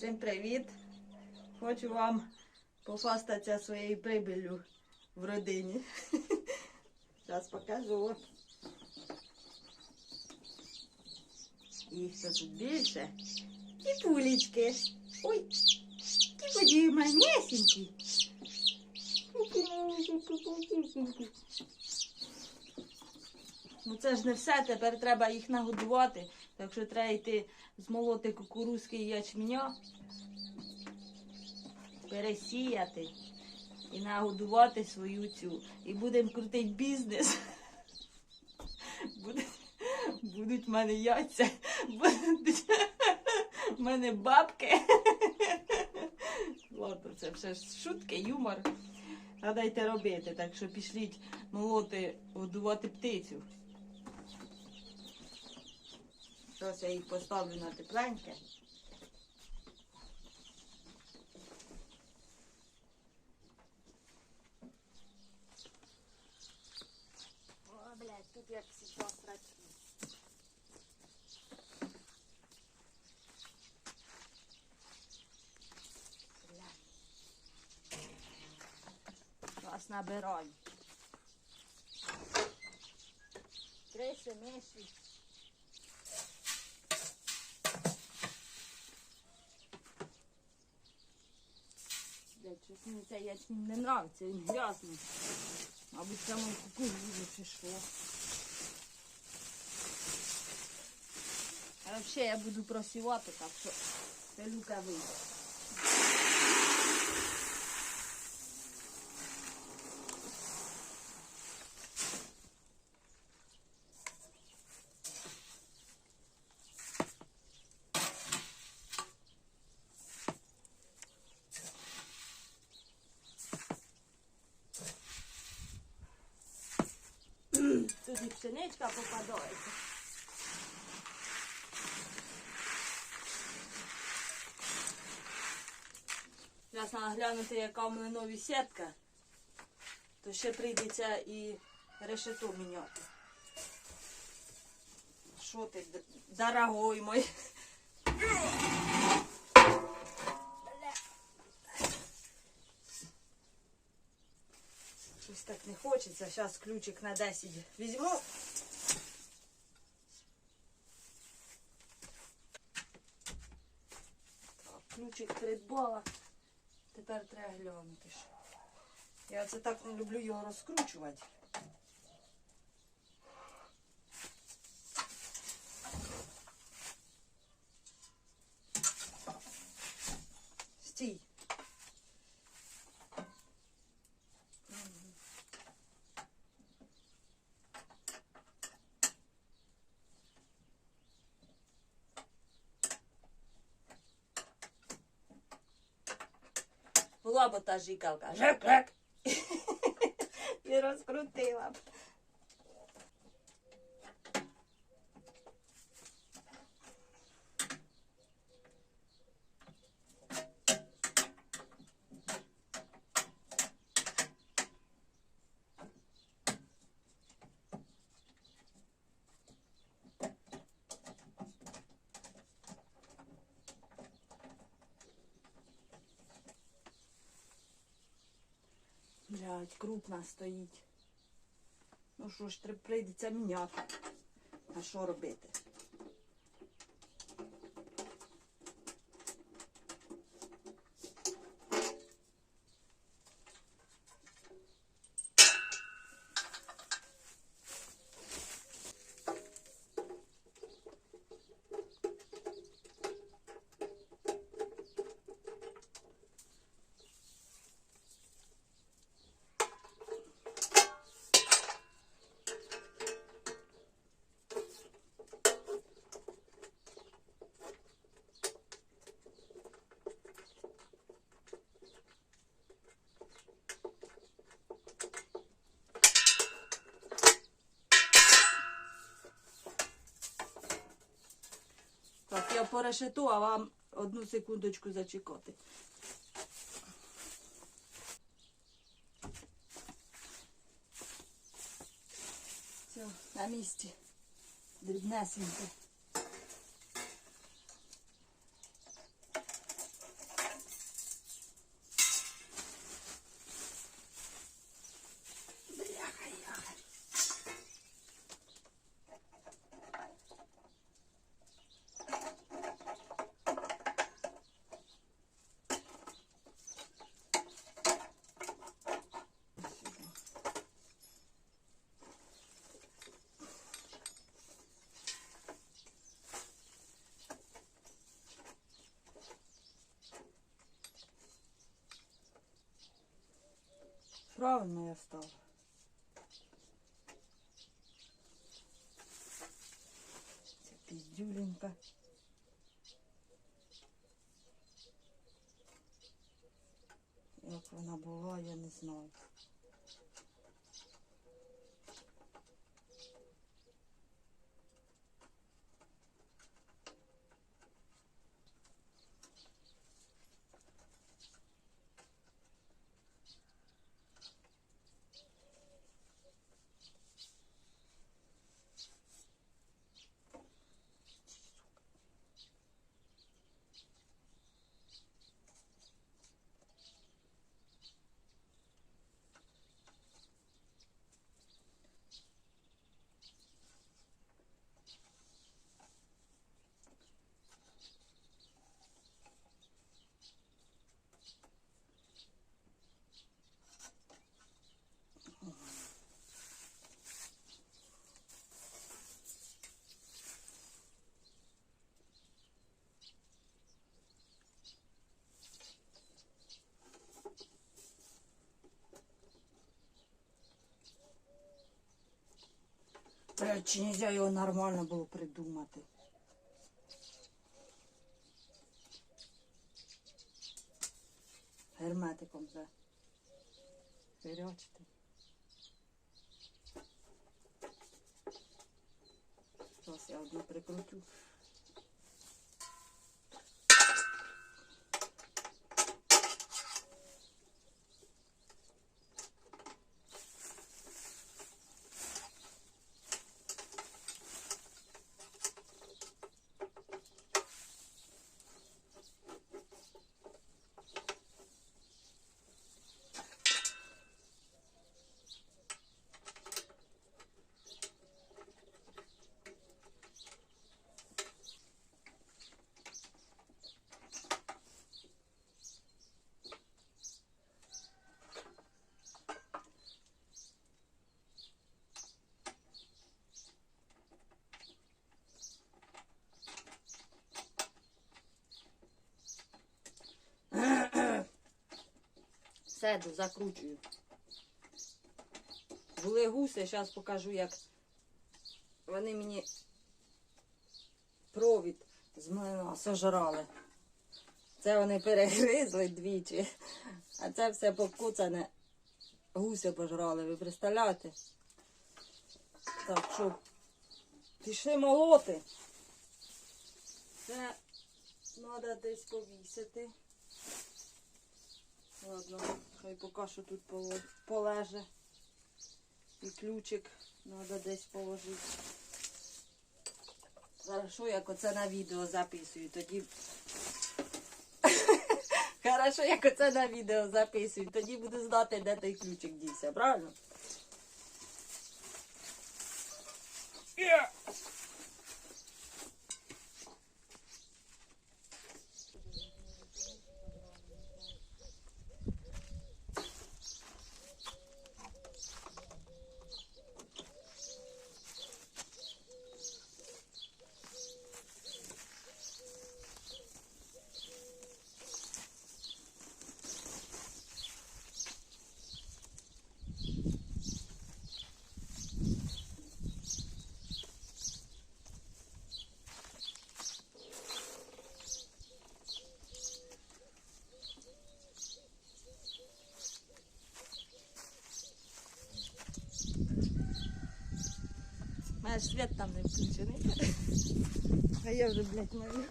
Всім привіт! Хочу вам пофастатися своєю прибиллю в родині. Зараз покажу. Їх тут більше. І пулечки. Ой, ті події манесенькі. Ну це ж не все, тепер треба їх нагодувати. Так що треба йти змолоти кукурузки і ячменя, пересіяти і нагодувати свою цю. І будемо крутити бізнес. Буде, будуть в мене яйця, будуть в мене бабки. Ладно, це все ж шутки, юмор. Йти робити, так що пішліть молоти, годувати птицю. Зараз я їх поставлю на тепленьке. О, блядь, тут як всегда страшно. Зараз набирай. Криси, миші. Блядь, щось мені цей ячмінь не нравиться, він грязний. Мабуть, саме кукурузу чи що. А взагалі я буду просівати, так що пилюка вийде. Тут і пшеничка попадається. Зараз треба глянути, яка в мене нові сітка. То ще прийдеться і решето міняти. Що ти, дорогой мой? Так не хочеться. Зараз ключик на 10 візьму. Так, ключик придбала. Тепер треба глянути. Я це так не люблю його розкручувати. Була б та жикалка. Жек-жек. І розкрутила б. Блядь, крупна стоїть. Ну що ж, прийдеться міняти. А що робити? Так, я порешету, а вам одну секундочку зачекати. Все, на місці. Дрібнесенько. Правильно я стала. Ця піздюлінка. Як вона була, я не знаю. Блядь, чи нельзя його нормально було придумати? Герметиком да. Хирячити. Зараз я одну прикрутю. Седу, закручую. Були гуси, зараз покажу, як вони мені провід з млина сожрали. Це вони перегризли двічі, а це все покуцане. Гуси пожрали, ви представляєте? Так що, пішли молоти. Це треба десь повісити. Ладно, хай поки що тут полеже. І ключик треба десь положити. Хорошо, як оце на відео записую, тоді. Хорошо, як оце на відео записую, тоді буду знати, де той ключик дівся, правильно? У світ там не включений. А я вже, блядь, маю.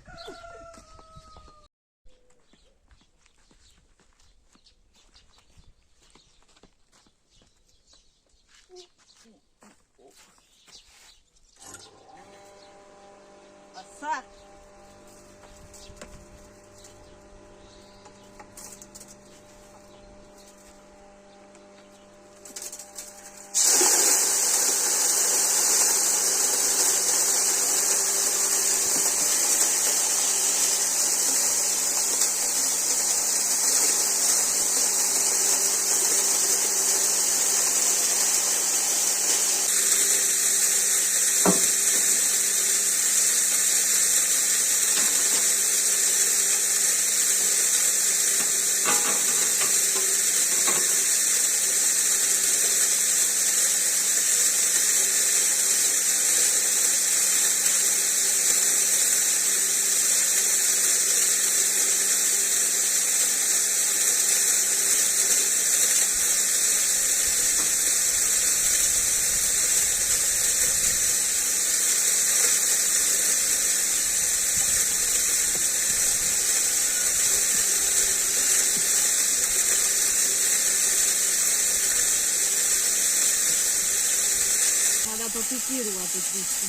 Попікірувати трішки.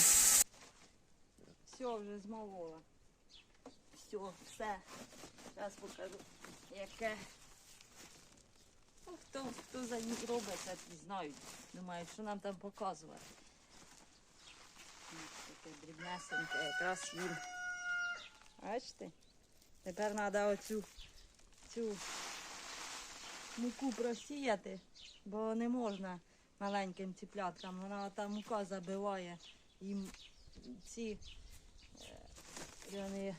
Все, вже змолола. Все, все. Зараз покажу, яке. Ну, хто, хто за них робить, це ті знають. Думають, що нам там показувати. Ось Таке дрібнесеньке, якраз їм. Бачите? Тепер треба оцю цю муку просіяти, бо не можна маленьким ціпляткам. Вона та мука забиває їм ці е, вони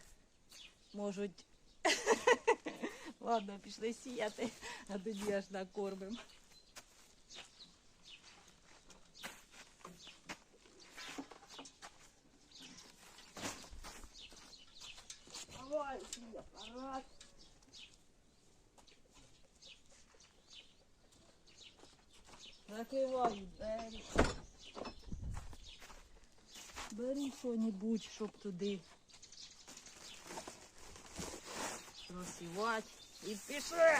можуть. Ладно, пішли сіяти, а тоді аж накормимо. Давай, свій апарат. Що-небудь, щоб туди розсівати. І пішли.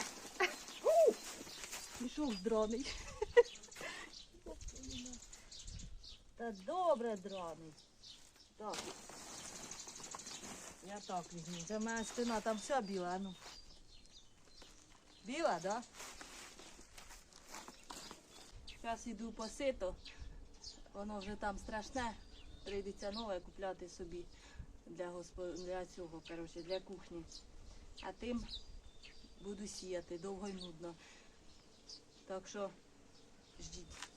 Пішов драний. Та добре драний. Так. Я так візьму. Це в мене спина там вся біла, ну. Біла, да? Зараз йду по сито. Воно вже там страшне. Прийдеться нове купляти собі для госпо... для цього, коротше, для кухні. А тим буду сіяти довго й нудно. Так що ждіть.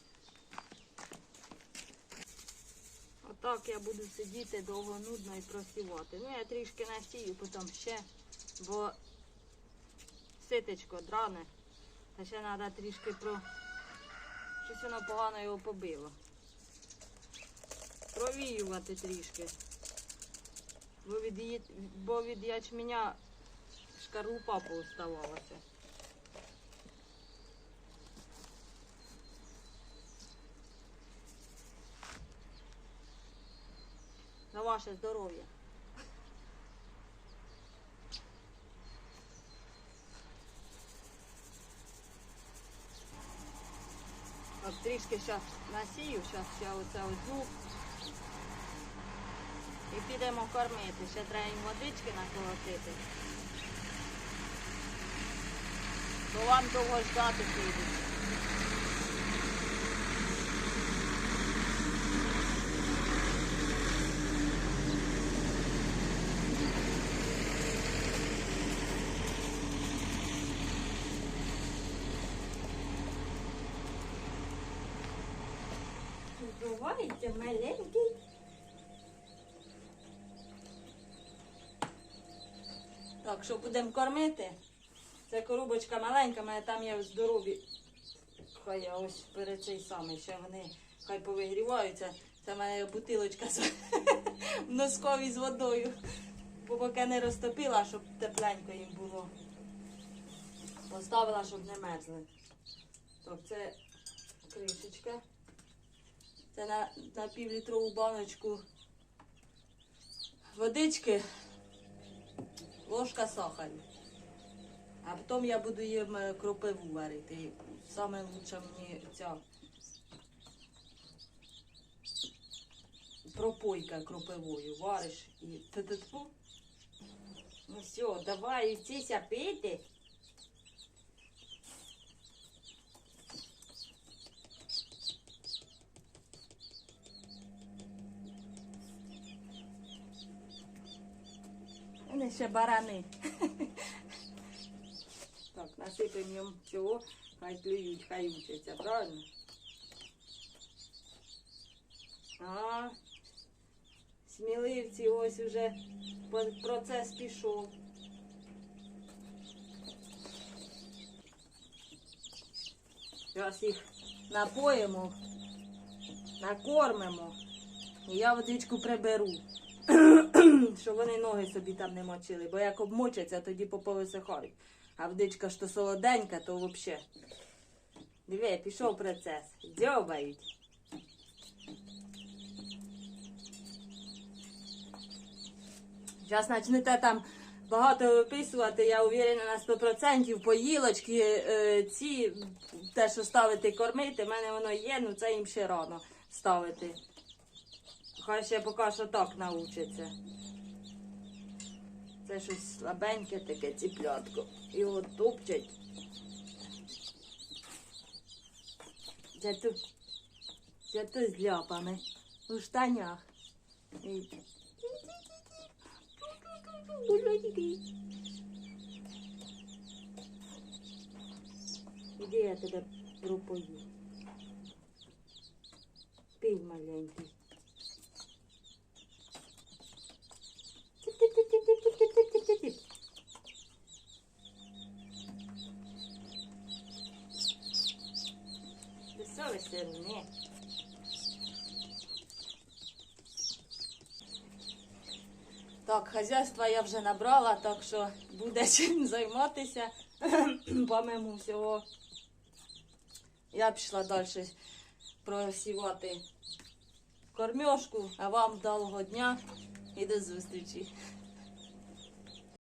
Отак я буду сидіти довго нудно і просівати. Ну я трішки насію, потім ще, бо ситечко дране. Та ще треба трішки про. Щось воно погано його побило. Провіювати трішки. Бо від, бо від ячменя шкарлупа пооставалася. На ваше здоров'я. От трішки зараз насію, зараз ще оце оцю. І підемо кормити. Ще треба їм водички наколотити. Бо вам довго ждати прийдеться. Бувайте маленький. Що будемо кормити? Це коробочка маленька, мене там є здорові. Хай я ось перед цей самий, ще вони хай повигріваються. Це в бутилочка з в носковій з водою. Бо поки не розтопила, щоб тепленько їм було. Поставила, щоб не мерзли. Так, це кришечка. Це на, на півлітрову баночку водички, ложка сахару. А потім я буду їм е, кропиву варити. Саме лучше мені ця пропойка кропивою. Вариш і т-т-тпу. Ну все, давай вчися пити. Вони ще барани. Так, насипемо їм цього, хай клюють, хай учаться, правильно? А, сміливці, ось уже процес пішов. Зараз їх напоїмо, накормимо. І я водичку приберу. щоб вони ноги собі там не мочили, бо як обмочаться, тоді поповисихають. А водичка ж то солоденька, то взагалі. Диви, пішов процес. Дзьобають. Зараз почнете там багато виписувати, я уверена на 100%. Поїлочки, е, ці, те, що ставити кормити, в мене воно є, ну це їм ще рано. ставити. Хай ще поки що так научиться. Це щось слабеньке таке ціплятко. Його топчать. Це тут, це тут з ляпами у штанях. Іди я тебе пропою. Пій маленький. Так, хазяйства я вже набрала, так що буде чим займатися помимо всього. Я пішла далі просівати кормьошку, а вам довгого дня і до зустрічі.